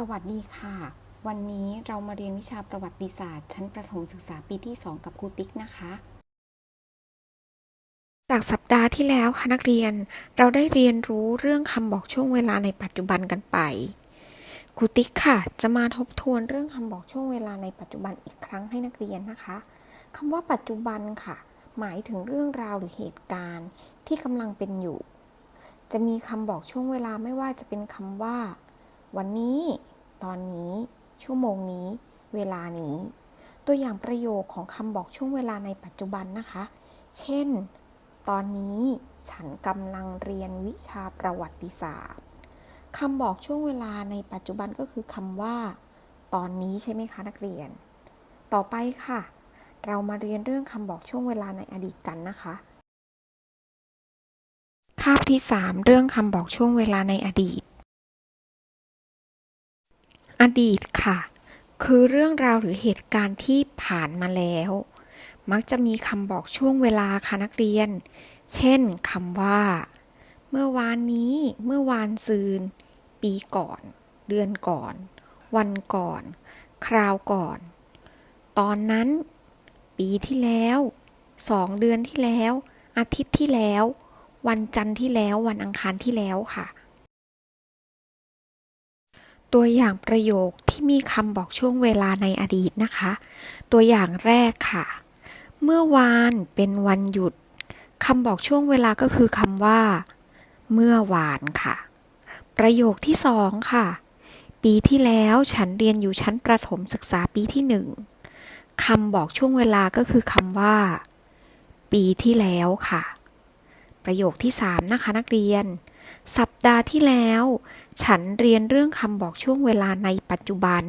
สวัสดีค่ะ วันนี้เรามาเรียนวิชาประวัติศาสตร์ ชั้นประถมศึกษาปีที่ 2 กับครูติ๊กนะคะ จากสัปดาห์ที่แล้วค่ะนักเรียนเราได้เรียนรู้เรื่องคำบอกช่วงเวลาในปัจจุบันกันไปครูติ๊กค่ะ จะมาทบทวนเรื่องคำบอกช่วงเวลาในปัจจุบันอีกครั้งให้นักเรียนนะคะคำว่าปัจจุบันค่ะ หมายถึงเรื่องราวหรือเหตุการณ์ที่กำลังเป็นอยู่ จะมีคำบอกช่วงเวลาไม่ว่าจะเป็นคำว่า วันนี้ ตอนนี้ ชั่วโมงนี้ เวลานี้ ตัวอย่างประโยคของคำบอกช่วงเวลาในปัจจุบันนะคะ เช่น ตอนนี้ฉันกำลังเรียนวิชาประวัติศาสตร์คำบอกช่วงเวลาในปัจจุบันก็คือคำว่า ตอนนี้ใช่ไหมคะนักเรียน ต่อไปค่ะ เรามาเรียนเรื่องคำบอกช่วงเวลาในอดีตกันนะคะคาบที่ 3 เรื่องคำบอกช่วงเวลาในอดีต อดีตค่ะ คือเรื่องราวหรือเหตุการณ์ที่ผ่านมาแล้ว มักจะมีคำบอกช่วงเวลาค่ะนักเรียน เช่นคำว่า เมื่อวานนี้ เมื่อวานซืน ปีก่อน เดือนก่อน วันก่อน คราวก่อน ตอนนั้น ปีที่แล้วสองเดือนที่แล้ว อาทิตย์ที่แล้ว วันจันทร์ที่แล้ว วันอังคารที่แล้วค่ะ ตัวอย่างประโยคที่มีคำบอกช่วงเวลาในอดีตนะคะ ตัวอย่างแรกค่ะ เมื่อวานเป็นวันหยุดคำบอกช่วงเวลาก็คือคำว่า เมื่อวานค่ะ ประโยคที่สองค่ะ ปีที่แล้วฉันเรียนอยู่ชั้นประถมศึกษาปีที่หนึ่งคำบอกช่วงเวลาก็คือคำว่า ปีที่แล้วค่ะ ประโยคที่สามนะคะนักเรียน สัปดาห์ที่แล้ว ฉันเรียนเรื่องคำบอกช่วงเวลาในปัจจุบัน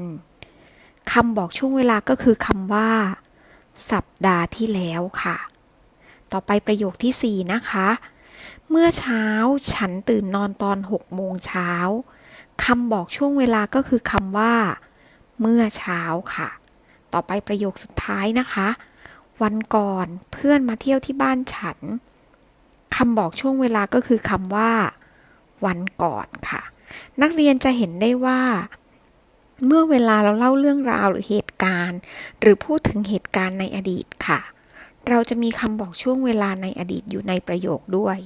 คำบอกช่วงเวลาก็คือคำว่า สัปดาห์ที่แล้วค่ะ ต่อไปประโยคที่ 4 นะคะ เมื่อเช้าฉันตื่นนอนตอน6โมงเช้าคำบอกช่วงเวลาก็คือคำว่า เมื่อเช้าค่ะ ต่อไปประโยคสุดท้ายนะคะ วันก่อนเพื่อนมาเที่ยวที่บ้านฉันคำบอกช่วงเวลาก็คือคำว่า วันก่อนค่ะ นักเรียนจะเห็นได้ว่า เมื่อเวลาเราเล่าเรื่องราวหรือเหตุการณ์ หรือพูดถึงเหตุการณ์ในอดีตค่ะ เราจะมีคำบอกช่วงเวลาในอดีตอยู่ในประโยคด้วย